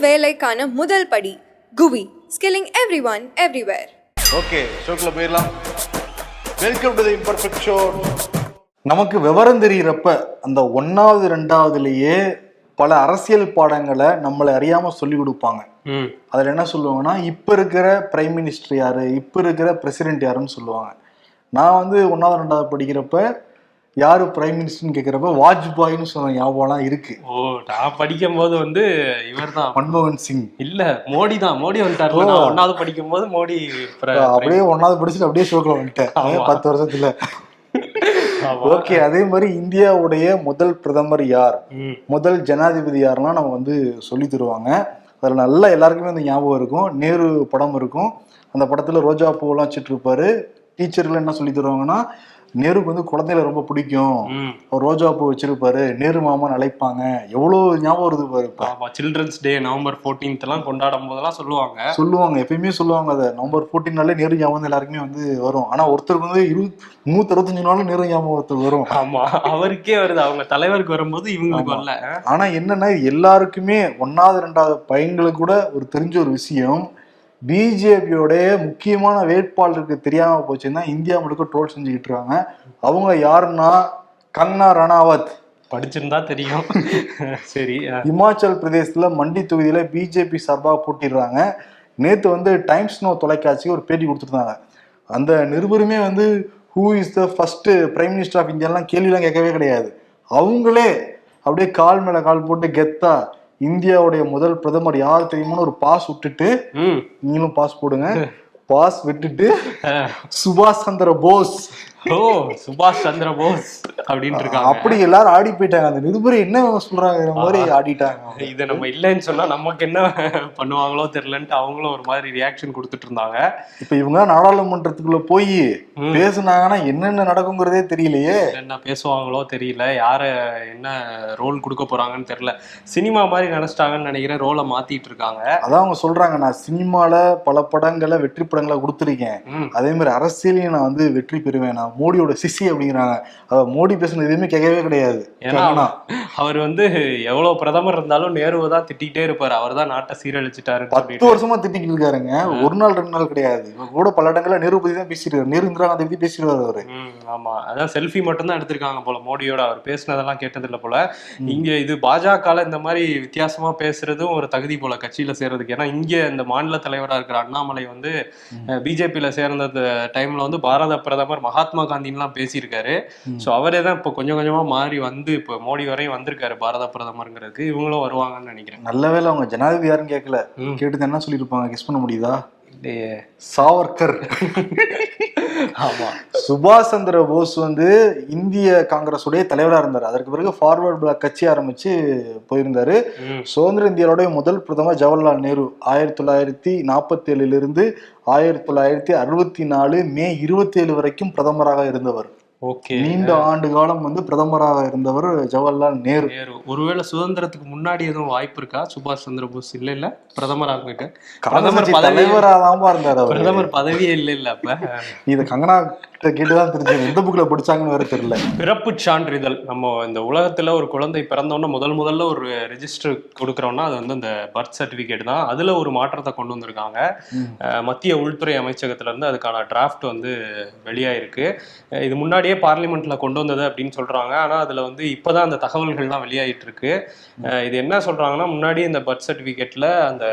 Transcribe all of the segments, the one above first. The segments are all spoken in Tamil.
வேலைக்கான முதல் படி குவி skilling every one everywhere okay ஷோக்கில் போயிடலாம். Welcome to the imperfect show நமக்கு விவரம் தெரிகிறப்ப அந்த ஒன்னாவது ரெண்டாவதுலேயே பல அரசியல் பாடங்களை நம்மளை அறியாம சொல்லி கொடுப்பாங்க. ம். அதில் என்ன சொல்லுவாங்கன்னா இப்போ இருக்கிற பிரைம் மினிஸ்டர் யாரு இப்போ இருக்கிற பிரசிடென்ட் யாருன்னு சொல்லுவாங்க. நான் வந்து ஒன்றாவது ரெண்டாவது படிக்கிறப்ப யாரு பிரைம் மினிஸ்டர்னு கேட்குறப்ப வாஜ்பாயின்னு சொன்ன ஞாபகம்லாம் இருக்கு. ஓ நான் படிக்கும் போது வந்து இவர்தான். மன்மோகன் சிங். இல்ல மோடி தான். மோடி வந்துட்டாரு நான் ஒன்னாவது படிக்கும் போது மோடி அப்படியே ஒன்னாவது படிச்சுட்டு அப்படியே ஷோக்கில் வந்துட்டேன். பத்து வருஷத்துல. ஓகே அதே மாதிரி இந்தியாவுடைய முதல் பிரதமர் யார்? முதல் ஜனாதிபதி யாருன்னா நம்ம வந்து சொல்லி தருவாங்க. அதில் நல்லா எல்லாருக்குமே அந்த ஞாபகம் இருக்கும். நேரு படம் இருக்கும். அந்த படத்தில் ரோஜா பூவெல்லாம் வச்சுட்டு இருப்பாரு. டீச்சர்கள் என்ன சொல்லி தருவாங்கன்னா நேருக்கு வந்து குழந்தைகளை ரொம்ப பிடிக்கும். ரோஜா பூ வச்சிருப்பாரு. நேரு மாமான்னு அழைப்பாங்க. எவ்வளோ ஞாபகம் வருது சில்ட்ரன்ஸ் டே நவம்பர் 14th எல்லாம் கொண்டாடும் போதெல்லாம் சொல்லுவாங்க. சொல்லுவாங்க எப்பயுமே சொல்லுவாங்க அதை. நவம்பர் ஃபோர்டீன்னாலே நேரு ஞாபகம் எல்லாருக்குமே வந்து வரும். ஆனா ஒருத்தருக்கு வந்து இருபது நூத்தி அறுபத்தஞ்சு நாளும் நேரு ஞாபகம் ஒருத்தர் வரும். ஆமா அவருக்கே வருது. அவங்க தலைவருக்கு வரும்போது இவங்களுக்கு. வரல. ஆனா என்னன்னா எல்லாருக்குமே ஒன்னாவது ரெண்டாவது பையங்களுக்கு கூட ஒரு தெரிஞ்ச ஒரு விஷயம். பிஜேபியோடைய முக்கியமான வேட்பாளருக்கு தெரியாம போச்சுன்னா இந்தியா முழுக்க ட்ரோல் செஞ்சுக்கிட்டு இருக்காங்க. அவங்க யாருன்னா கங்கனா ரணாவத். படிச்சிருந்தா தெரியும். சரி இமாச்சல் பிரதேசத்துல மண்டி தொகுதியில பிஜேபி சார்பாக போட்டிடுறாங்க. நேத்து வந்து டைம்ஸ் நோ தொலைக்காட்சிக்கு ஒரு பேட்டி கொடுத்துருந்தாங்க. அந்த நிருபருமே வந்து who is the first prime minister of இந்தியாலாம் கேள்விலாம் கேட்கவே கிடையாது. அவங்களே அப்படியே கால் மேல கால் போட்டு கெத்தா இந்தியாவுடைய முதல் பிரதமர் யார் தெரியுமான்னு ஒரு பாஸ் விட்டுட்டு நீங்களும் பாஸ் போடுங்க. பாஸ் விட்டுட்டு சுபாஷ் சந்திர போஸ். ஓ சுபாஷ் சந்திர போஸ் அப்படின்ட்டு இருக்காங்க. அப்படி எல்லாரும் ஆடி போயிட்டாங்க. அந்த நிருபர் என்ன சொல்றாங்க மாதிரி ஆடிட்டாங்க. இதை நம்ம இல்லைன்னு சொன்னா நமக்கு என்ன பண்ணுவாங்களோ தெரியலன்ட்டு அவங்களும் ஒரு மாதிரி ரியாக்ஷன் கொடுத்துட்டு இருந்தாங்க. இப்ப இவங்க நாடாளுமன்றத்துக்குள்ள போய். பேசுனாங்கன்னா என்னென்ன நடக்குங்கிறதே தெரியலையே. என்ன பேசுவாங்களோ தெரியல. யார என்ன ரோல் கொடுக்க போறாங்கன்னு தெரியல. சினிமா மாதிரி நினைச்சிட்டாங்கன்னு நினைக்கிறேன். ரோலை மாத்திட்டு இருக்காங்க. அதான் அவங்க சொல்றாங்க. நான் சினிமால பல படங்களை வெற்றி படங்களை கொடுத்துருக்கேன். அதே மாதிரி அரசியலையும் நான் வந்து வெற்றி பெறுவேன். நான் மோடியோட சிசி அப்படிங்கிறாங்க. அத மோடி பேசுனது எதுவுமே கேட்கவே கிடையாது. ஏன்னா. அவர் வந்து எவ்வளவு பிரதமர் இருந்தாலும் நேருவை தான் திட்டிகிட்டே இருப்பாரு. அவர் தான் நாட்டை சீரழிச்சிட்டாருன்னு பத்து வருஷமா திட்டிக்கிட்டு இருக்காருங்க. ஒரு நாள் ரெண்டு நாள் கிடையாது. கூட பல இடங்கள்ல நேரு பத்தி தான் பேசிருக்காரு நேரு இந்திரா காந்தி பத்தி பேசிருக்காரு அவரு. ஆமா. அதான் செல்ஃபி மட்டும் தான் எடுத்திருக்காங்க போல மோடியோட. அவர் பேசினதெல்லாம் கேட்டது இல்ல போல இங்க இது பாஜக இந்த மாதிரி வித்தியாசமா பேசுறதும் ஒரு தகுதி போல கட்சியில சேர்றதுக்கு. ஏன்னா இங்க இந்த மாநில தலைவரா இருக்கிற அண்ணாமலை வந்து பிஜேபியில சேர்ந்த டைம்ல வந்து பாரத பிரதமர் மகாத்மா காந்தின்லாம் பேசியிருக்காரு. ஸோ அவரே தான் இப்போ கொஞ்சம் கொஞ்சமா மாறி வந்து இப்போ மோடி வரையும் வந்திருக்காரு பாரத பிரதமருங்கிறதுக்கு இவங்களும் வருவாங்கன்னு நினைக்கிறேன். நல்ல வேளை அவங்க ஜனாதிபதி யாருன்னு கேட்கல. கேட்டு என்ன சொல்லியிருப்பாங்க? கெஸ் பண்ண முடியுதா? சாவர்கர். ஆமா. சுபாஷ் சந்திர போஸ் வந்து இந்திய காங்கிரஸுடைய தலைவராக இருந்தார். அதற்கு பிறகு ஃபார்வர்ட் பிளாக் கட்சி ஆரம்பிச்சு போயிருந்தாரு. சுதந்திர இந்தியாவுடைய முதல் பிரதமர் ஜவஹர்லால் நேரு ஆயிரத்தி தொள்ளாயிரத்தி நாற்பத்தி ஏழுலிருந்து ஆயிரத்தி தொள்ளாயிரத்தி அறுபத்தி நாலு மே இருபத்தி ஏழு வரைக்கும் பிரதமராக இருந்தவர். நீண்ட ஆண்டு காலம் வந்து பிரதமராக இருந்தவர் ஜவஹர்லால் நேரு. நேரு. ஒருவேளை சுதந்திரத்துக்கு முன்னாடி எதுவும் வாய்ப்பு இருக்கா? சுபாஷ் சந்திர போஸ்? இல்ல இல்ல. பிரதமராக இருக்க பிரதமர் தலைவராக இருந்தார் பிரதமர் பதவியே இல்ல இல்ல அப்ப. இதை கங்கனா கிட்ட கேட்டுதான் தெரிஞ்சது. எந்த புக்ல படிச்சாங்கன்னு வேற தெரியல. பிறப்பு சான்றிதழ். நம்ம இந்த உலகத்துல ஒரு குழந்தை பிறந்தோன்னா முதல் முதல்ல ஒரு ரெஜிஸ்டர் கொடுக்குறோம்னா அது வந்து இந்த பர்த் சர்டிபிகேட் தான். அதுல ஒரு மாற்றத்தை கொண்டு வந்திருக்காங்க. மத்திய உள்துறை அமைச்சகத்துல இருந்து அதுக்கான டிராஃப்ட் வந்து வெளியாயிருக்கு. இது முன்னாடியே பார்லிமெண்ட்ல கொண்டு வந்தது அப்படின்னு சொல்றாங்க. ஆனா அதுல வந்து இப்பதான் அந்த தகவல்கள்லாம் வெளியாயிட்டு இருக்கு இது என்ன சொல்றாங்கன்னா முன்னாடி இந்த பர்த் சர்டிபிகேட்ல அந்த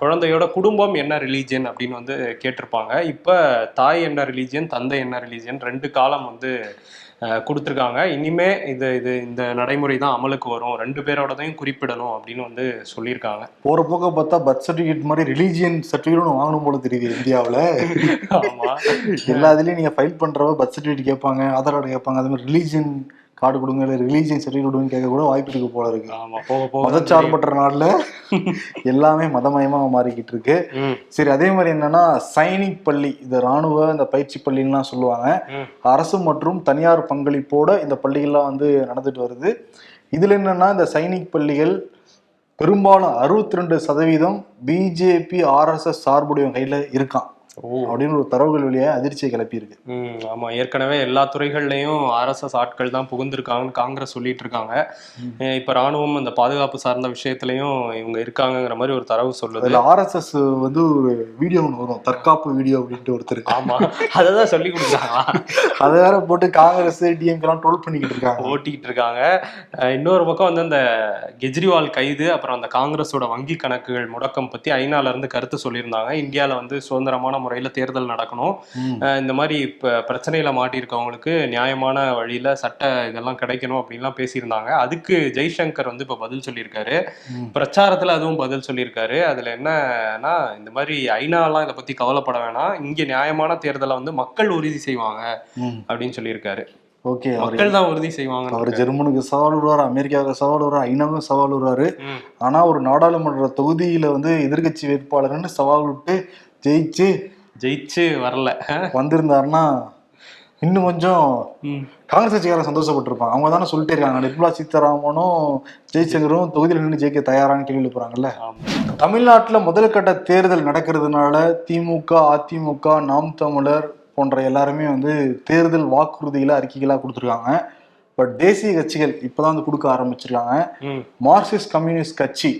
குழந்தையோட குடும்பம் என்ன ரிலீஜியன் அப்படின்னு வந்து கேட்டிருப்பாங்க. இப்ப தாய் என்ன ரிலீஜியன் தந்தை என்ன ரிலீஜியன் ரெண்டு காலம் வந்து கொடுத்திருக்காங்க. இனிமே இது இது இந்த நடைமுறை தான் அமலுக்கு வரும். ரெண்டு பேரோடதையும் குறிப்பிடணும் அப்படின்னு வந்து சொல்லியிருக்காங்க. போற போக்க பார்த்தா பர்த் சர்டிபிகேட் மாதிரி ரிலீஜியன் சர்டிபிகேட் வாங்கணும் போல தெரியுது இந்தியாவுல. ஆமா. எல்லா இதுலயும் நீங்க ஃபைல் பண்றப்ப பர்த் சர்டிபிகேட் கேட்பாங்க ஆதார் கார்டு கேட்பாங்க அதே மாதிரி ரிலீஜியன் கார்டு கொடுங்க இல்லை ரிலீஜியன் சர்டிஃபிகேட் கொடுங்க கேட்க கூட வாய்ப்பு இருக்கு போல இருக்கு. ஆமா போக. மதச்சார்பற்ற நாடுல எல்லாமே மதமயமா மாறிக்கிட்டு இருக்கு. சரி அதே மாதிரி என்னன்னா சைனிக் பள்ளி இந்த ராணுவ இந்த பயிற்சி பள்ளின்னுலாம் சொல்லுவாங்க. அரசு மற்றும் தனியார் பங்களிப்போட இந்த பள்ளிகள்லாம் வந்து நடந்துட்டு வருது. இதுல என்னன்னா இந்த சைனிக் பள்ளிகள் பெரும்பாலும் அறுபத்தி ரெண்டு சதவீதம் பிஜேபி ஆர்எஸ்எஸ் சார்புடைய கையில இருக்கான். அப்படின்னு ஒரு தரவுகள் வெளியே அதிர்ச்சியை கிளப்பியிருக்கு ஆமா. ஏற்கனவே எல்லா துறைகள்லயும் ஆர்எஸ்எஸ் ஆட்கள் தான் புகுந்திருக்காங்கன்னு காங்கிரஸ் சொல்லிட்டு இருக்காங்க இப்ப ராணுவம் அந்த பாதுகாப்பு சார்ந்த விஷயத்திலயும் இவங்க இருக்காங்கங்கிற மாதிரி ஒரு தரவு சொல்லுது. ஆர்எஸ்எஸ் வந்து ஒரு வீடியோ ஒன்று வரும். தற்காப்பு வீடியோ அப்படின்ட்டு ஒருத்தர் ஆமா. அததான் சொல்லி கொடுத்தாங்களா அதை வேற போட்டு காங்கிரஸ் டிஎம்கே எல்லாம் ட்ரோல் பண்ணிக்கிட்டு இருக்காங்க. ஓட்டிக்கிட்டு இருக்காங்க. இன்னொரு பக்கம் வந்து அந்த கெஜ்ரிவால் கைது அப்புறம் அந்த காங்கிரஸோட வங்கி கணக்குகள் முடக்கம் பத்தி ஐநால இருந்து கருத்து சொல்லியிருந்தாங்க. இந்தியால வந்து சுதந்திரமான முறையில தேர்தல் நடக்கணும். இந்த மாதிரி இப்ப பிரச்சனையில மாட்டியிருக்கவங்களுக்கு நியாயமான வழியில சட்ட இதெல்லாம் கிடைக்கணும் அப்படின்லாம் பேசியிருந்தாங்க. அதுக்கு ஜெய்சங்கர் வந்து இப்ப பதில் சொல்லியிருக்காரு. பிரச்சாரத்துல அதுவும் பதில் சொல்லியிருக்காரு. அதுல என்னன்னா இந்த மாதிரி ஐநாலாம் இதை பத்தி கவலைப்பட வேணாம். இங்க நியாயமான தேர்தலை வந்து மக்கள் உறுதி செய்வாங்க. அப்படின்னு சொல்லியிருக்காரு. ஓகே மக்கள் தான் உறுதி செய்வாங்க அவர் ஜெர்மனுக்கு சவால் விடுவார் அமெரிக்காவுக்கு சவால் விடுவார் ஐநாவுக்கும் சவால் விடுவாரு. ஆனா ஒரு நாடாளுமன்ற தொகுதியில வந்து எதிர்க்கட்சி வேட்பாளர்னு சவால் விட்டு ஜெயிச்சு ஜெயிச்சு வரல. வந்திருந்தாருன்னா இன்னும் கொஞ்சம். காங்கிரஸ் கட்சிக்காரங்க சந்தோஷப்பட்டிருப்பாங்க அவங்க தானே சொல்லிட்டே இருக்காங்க. நிர்மலா சீதாராமனும் ஜெய்சங்கரும் தொகுதியில் நின்று ஜெயிக்க தயாரான்னு கேள்வி போறாங்கல்ல ஆமா. தமிழ்நாட்டுல முதல் கட்ட தேர்தல் நடக்கிறதுனால திமுக அதிமுக நாம் தமிழர் போன்ற எல்லாருமே வந்து தேர்தல் வாக்குறுதிகளை அறிக்கைகளா கொடுத்துருக்காங்க. பட் தேசிய கட்சிகள் இப்பதான் வந்து கொடுக்க ஆரம்பிச்சிருக்காங்க. மார்க்சிஸ்ட் கம்யூனிஸ்ட் கட்சி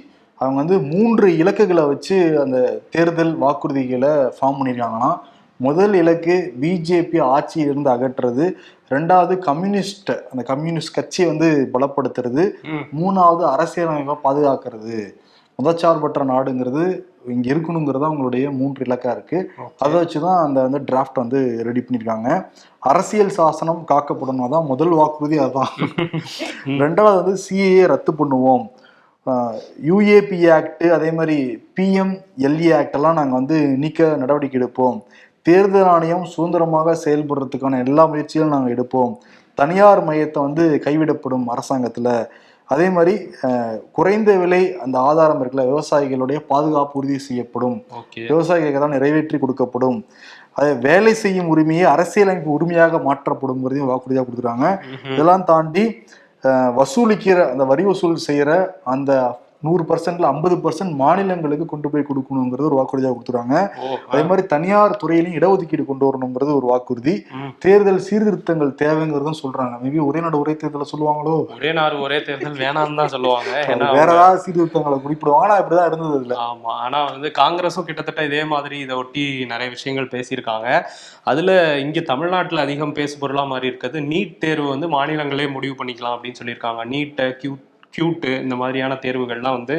அவங்க வந்து மூன்று இலக்குகளை வச்சு அந்த தேர்தல் வாக்குறுதிகளை ஃபார்ம் பண்ணியிருக்காங்களாம் முதல் இலக்கு பிஜேபி ஆட்சியிலிருந்து அகற்றுறது ரெண்டாவது கம்யூனிஸ்ட் அந்த கம்யூனிஸ்ட் கட்சியை வந்து பலப்படுத்துறது. மூணாவது அரசியலமைப்பை பாதுகாக்கிறது. மதச்சார்பற்ற நாடுங்கிறது இங்க இருக்கணுங்கிறது அவங்களுடைய மூன்று இலக்கா இருக்கு. அதை வச்சுதான் அந்த வந்து டிராஃப்ட் வந்து ரெடி பண்ணியிருக்காங்க. அரசியல் சாசனம் காக்கப்படணும் அதான் முதல் வாக்குறுதி அதான் ரெண்டாவது வந்து சிஏஏ ரத்து பண்ணுவோம். யூஏபி ஆக்ட் அதே மாதிரி பிஎம் எல்ஏ ஆக்ட் எல்லாம் நாங்கள் வந்து நீக்க நடவடிக்கை எடுப்போம். தேர்தல் ஆணையம் சுதந்திரமாக செயல்படுறதுக்கான எல்லா முயற்சிகளும் நாங்கள் எடுப்போம். தனியார் மையத்தை வந்து கைவிடப்படும் அரசாங்கத்தில். அதே மாதிரி குறைந்த விலை அந்த ஆதாரம் இருக்குல்ல விவசாயிகளுடைய பாதுகாப்பு உறுதி செய்யப்படும். விவசாயிகளுக்கு தான் நிறைவேற்றி கொடுக்கப்படும். அதே வேலை செய்யும் உரிமையை அரசியலமைப்பு உரிமையாக மாற்றப்படும்ங்கிறதையும் வாக்குறுதியாக கொடுத்துருக்காங்க. இதெல்லாம் தாண்டி வசூலிக்கிற அந்த வரி வசூல் செய்கிற அந்த நூறு பர்சன்ட்ல ஐம்பது பர்சன்ட் மாநிலங்களுக்கு கொண்டு போய் கொடுக்கணுங்கிறது ஒரு வாக்குறுதியாக கொடுத்துருக்காங்க ஓ அதே மாதிரி தனியார் துறையிலையும் இடஒதுக்கீடு கொண்டு வரணுங்கிறது ஒரு வாக்குறுதி. தேர்தல் சீர்திருத்தங்கள் தேவைங்கிறதும் சொல்றாங்க. மேபி ஒரே நாடு ஒரே தேர்தலை சொல்லுவாங்களோ? ஒரே நாடு ஒரே தேர்தல் வேணாம்னு தான் சொல்லுவாங்க. ஏன்னா வேற ஏதாவது சீர்திருத்தங்களை குறிப்பிடுவாங்க. ஆனா இப்படிதான் இருந்தது இல்ல ஆமா. ஆனா வந்து காங்கிரஸும் கிட்டத்தட்ட இதே மாதிரி இதை ஒட்டி நிறைய விஷயங்கள் பேசியிருக்காங்க. அதுல இங்க தமிழ்நாட்டுல அதிகம் பேசு பொருளா மாறி இருக்கிறது நீட் தேர்வு வந்து மாநிலங்களே முடிவு பண்ணிக்கலாம் அப்படின்னு சொல்லியிருக்காங்க. நீட்டை கியூ கியூட்டு இந்த மாதிரியான தேர்வுகள்லாம் வந்து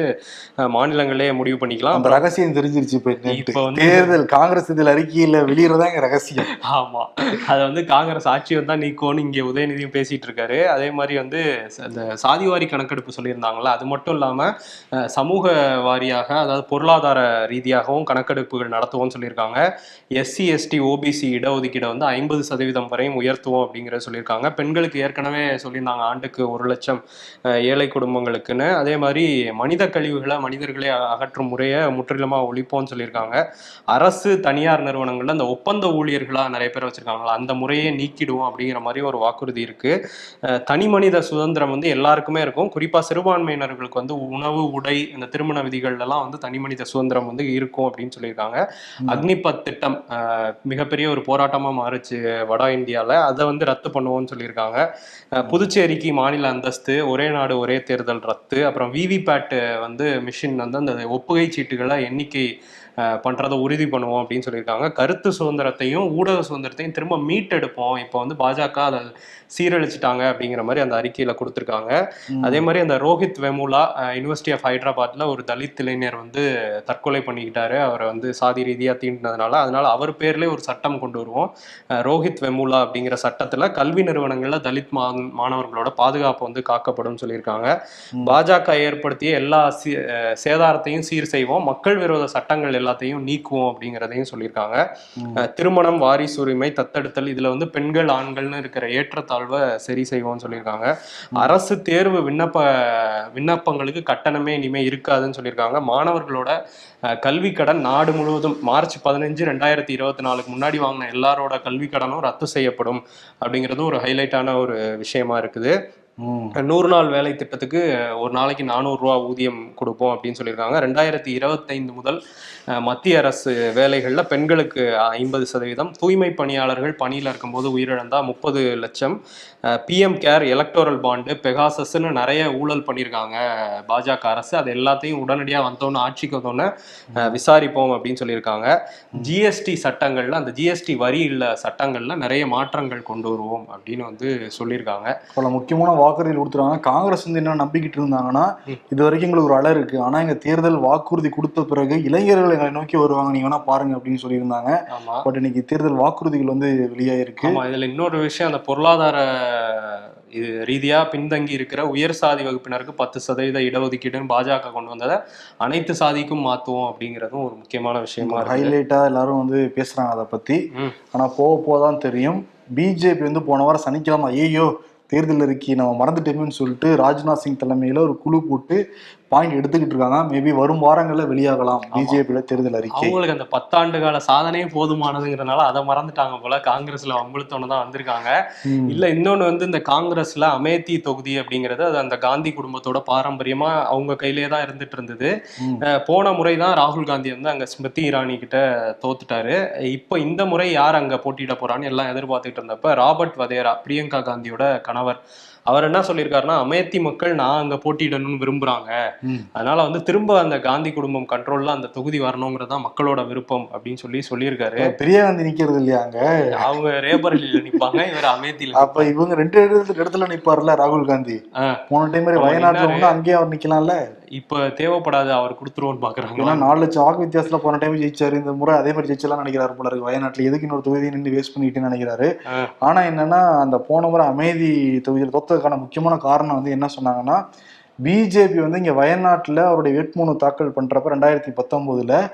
மாநிலங்களே முடிவு பண்ணிக்கலாம். ரகசியம் தெரிஞ்சிருச்சு இப்ப வந்து- தேர்தல் காங்கிரஸ் இதில் அறிக்கையில வெளியிடறதா எங்க ரகசியம். ஆமா. அதை வந்து காங்கிரஸ் ஆட்சி வந்தா நீக்கும்னு இங்க உதயநிதியும் பேசிட்டு இருக்காரு. அதே மாதிரி வந்து அந்த சாதிவாரி கணக்கெடுப்பு சொல்லியிருந்தாங்கல்ல அது மட்டும் இல்லாம அஹ், சமூக வாரியாக அதாவது பொருளாதார ரீதியாகவும் கணக்கெடுப்புகள் நடத்துவோம்னு சொல்லியிருக்காங்க. எஸ்சி எஸ்டி ஓபிசி இடஒதுக்கீடை வந்து ஐம்பது சதவீதம் வரையும் உயர்த்துவோம் அப்படிங்கிறத சொல்லியிருக்காங்க. பெண்களுக்கு ஏற்கனவே சொல்லியிருந்தாங்க ஆண்டுக்கு ஒரு லட்சம் ஏழை குடும்பங்களுக்குன்னு. அதே மாதிரி மனித கழிவுகளை மனிதர்களே அகற்றும் முறையை முற்றிலுமா ஒழிப்போம்னு சொல்லியிருக்காங்க. அரசு தனியார் நிறுவனங்கள்ல அந்த ஒப்பந்த ஊழியர்களா நிறைய பேர் வச்சிருக்காங்களா அந்த முறையே நீக்கிடுவோம் அப்படிங்கிற மாதிரி ஒரு வாக்குறுதி இருக்கு. அஹ் தனி மனித சுதந்திரம் வந்து எல்லாருக்குமே இருக்கும். குறிப்பா சிறுபான்மையினர்களுக்கு வந்து உணவு உடை இந்த திருமண விதிகள் எல்லாம் வந்து தனி மனித சுதந்திரம் வந்து இருக்கும் அப்படின்னு சொல்லியிருக்காங்க. அக்னிபத் திட்டம் மிகப்பெரிய ஒரு போராட்டமா மாறுச்சு வட இந்தியால. அதை வந்து ரத்து பண்ணுவோம்னு சொல்லியிருக்காங்க. புதுச்சேரிக்கு மாநில அந்தஸ்து ஒரே நாடு ஒரே தேர்தல் ரத்து. அப்புறம் விவிபேட்டு வந்து மிஷின் வந்து அந்த ஒப்புகை சீட்டுகளை எண்ணிக்கை பண்ணுறதை பண்றதை உறுதி பண்ணுவோம் அப்படின்னு சொல்லியிருக்காங்க. கருத்து சுதந்திரத்தையும் ஊடக சுதந்திரத்தையும் திரும்ப மீட்டெடுப்போம். இப்போ வந்து பாஜக அதை சீரழிச்சிட்டாங்க அப்படிங்கிற மாதிரி அந்த அறிக்கையில கொடுத்துருக்காங்க. அதே மாதிரி அந்த ரோஹித் வெமுலா யுனிவர்சிட்டி ஆஃப் ஹைதராபாத்ல ஒரு தலித் இளைஞர் வந்து தற்கொலை பண்ணிக்கிட்டாரு. அவரை வந்து சாதி ரீதியா தீண்டினதுனால அதனால அவர் பேர்லயே ஒரு சட்டம் கொண்டு வருவோம். ரோஹித் வெமுலா அப்படிங்கிற சட்டத்துல கல்வி நிறுவனங்கள்ல தலித் மாணவர்களோட பாதுகாப்பு வந்து காக்கப்படும் சொல்லியிருக்காங்க. பாஜக ஏற்படுத்திய எல்லா சேதாரத்தையும் சீர் செய்வோம். மக்கள் விரோத சட்டங்கள் எல்லாத்தையும் நீக்குவோம் அப்படிங்கிறதையும் சொல்லியிருக்காங்க. திருமணம் வாரிசு உரிமை தத்தெடுத்தல் இதுல வந்து பெண்கள் ஆண்கள்னு இருக்கிற தாழ்வை சரி செய்வோம்னு சொல்லியிருக்காங்க. அரசு தேர்வு விண்ணப்ப விண்ணப்பங்களுக்கு கட்டணமே இனிமேல் இருக்காதுன்னு சொல்லியிருக்காங்க. மாணவர்களோட கல்வி கடன் நாடு முழுவதும் மார்ச் பதினஞ்சு ரெண்டாயிரத்தி இருபத்தி நாலுக்கு முன்னாடி வாங்கின எல்லாரோட கல்வி கடனும் ரத்து செய்யப்படும் அப்படிங்கிறதும் ஒரு ஹைலைட்டான ஒரு விஷயமா இருக்குது. நூறு நாள் வேலை திட்டத்துக்கு ஒரு நாளைக்கு நானூறு ரூபா ஊதியம் கொடுப்போம் அப்படின்னு சொல்லியிருக்காங்க. ரெண்டாயிரத்தி இருபத்தைந்து முதல் மத்திய அரசு வேலைகளில் பெண்களுக்கு ஐம்பது சதவீதம் தூய்மை பணியாளர்கள் பணியில் இருக்கும்போது உயிரிழந்தா முப்பது லட்சம். பிஎம் கேர் எலக்டோரல் பாண்டு பெகாசஸ்ன்னு நிறைய ஊழல் பண்ணியிருக்காங்க பாஜக அரசு. அது எல்லாத்தையும் உடனடியாக வந்தோன்னு ஆட்சிக்கு வந்தோன்னே விசாரிப்போம் அப்படின்னு சொல்லியிருக்காங்க. ஜிஎஸ்டி சட்டங்கள்ல அந்த ஜிஎஸ்டி வரி இல்ல சட்டங்கள்ல நிறைய மாற்றங்கள் கொண்டு வருவோம் அப்படின்னு வந்து சொல்லியிருக்காங்க. பல முக்கியமான வாக்குறுதிகள் கொடுத்துருவாங்க காங்கிரஸ் வந்து என்ன நம்பிக்கிட்டு இருந்தாங்கன்னா இது வரைக்கும் எங்களுக்கு ஒரு அலை இருக்கு. ஆனா எங்க தேர்தல் வாக்குறுதி கொடுத்த பிறகு இளைஞர்கள் எங்களை நோக்கி வருவாங்க. நீங்க வேணா பாருங்க அப்படின்னு சொல்லியிருந்தாங்க. பட் இன்னைக்கு தேர்தல் வாக்குறுதிகள் வந்து வெளியாயிருக்கு. இதுல இன்னொரு விஷயம் அந்த பொருளாதார இது ரீதியா பின்தங்கி இருக்கிற உயர் சாதி வகுப்பினருக்கு பத்து சதவீத இடஒதுக்கீடுன்னு பாஜக கொண்டு வந்ததை அனைத்து சாதிக்கும் மாத்துவோம் அப்படிங்கிறதும் ஒரு முக்கியமான விஷயமா ஹைலைட்டா எல்லாரும் வந்து பேசுறாங்க அதை பத்தி. ஆனா போக போக தான் தெரியும். பிஜேபி வந்து போன வாரம் சனிக்கிழமை ஐயோ தேர்தல் அறிக்கை நம்ம மறந்துட்டோமேன்னு சொல்லிட்டு ராஜ்நாத் சிங் தலைமையில் ஒரு குழு போட்டு பாயிண்ட் எடுத்துக்கிட்டு இருக்காங்க. மேபி வரும் வாரங்கள்ல வெளியாகலாம் பிஜேபியில தேர்தல் அறிக்கை. அவங்களுக்கு அந்த பத்தாண்டு கால சாதனையே போதுமானதுங்கிறனால அதை மறந்துட்டாங்க போல. காங்கிரஸ்ல அம்புலத்தோன்னு தான் வந்திருக்காங்க. இல்ல இன்னொன்னு வந்து இந்த காங்கிரஸ்ல அமேத்தி தொகுதி அப்படிங்கிறது அது அந்த காந்தி குடும்பத்தோட பாரம்பரியமா அவங்க கையிலேயே தான் இருந்துட்டு இருந்தது. போன முறை தான் ராகுல் காந்தி வந்து அங்க ஸ்மிருதி இரானி கிட்ட தோத்துட்டாரு. இப்போ இந்த முறை யார் அங்க போட்டியிட போறான்னு எல்லாம் எதிர்பார்த்துட்டு இருந்தப்ப ராபர்ட் வதேரா பிரியங்கா காந்தியோட கணவர். அவர் என்ன சொல்லியிருக்காருன்னா அமேத்தி மக்கள் நான் அங்க போட்டியிடணும்னு விரும்புறாங்க. அதனால வந்து திரும்ப அந்த காந்தி குடும்பம் கண்ட்ரோல்ல அந்த தொகுதி வரணுங்கிறது மக்களோட விருப்பம் அப்படின்னு சொல்லி சொல்லியிருக்காரு. பெரியாந்தி நிக்கிறது இல்லையா அங்க? அவங்க ரேபரலில நிப்பாங்க இவர் அமேத்தியில அப்ப இவங்க ரெண்டு இடத்துல நிப்பாருல ராகுல் காந்தி. போன டைம் வயநாட்டுல அங்கேயே அவர் நிக்கலாம்ல? இப்ப தேவைப்படாது அவர் கொடுத்துருவோன்னு பாக்குறாங்க. ஏன்னா நாலு லட்சம் வாக்கு வித்தியாசத்துல போன டைம் ஜெயிச்சாரு. இந்த முறை அதே மாதிரி ஜெயிச்சலாம் நினைக்கிறாரு போல இருக்கு. வயநாட்டுல எதுக்கு இன்னொரு தொகுதி நின்று வேஸ்ட் பண்ணிட்டுன்னு நினைக்கிறாரு? ஆ. ஆனா என்னன்னா அந்த போன முறை அமைதி தொகுதியில் தோத்ததுக்கான முக்கியமான காரணம் வந்து என்ன சொன்னாங்கன்னா பிஜேபி வந்து இங்க வயநாட்டுல அவருடைய வேட்புமனு தாக்கல் பண்றப்ப ரெண்டாயிரத்தி பத்தொன்பதுல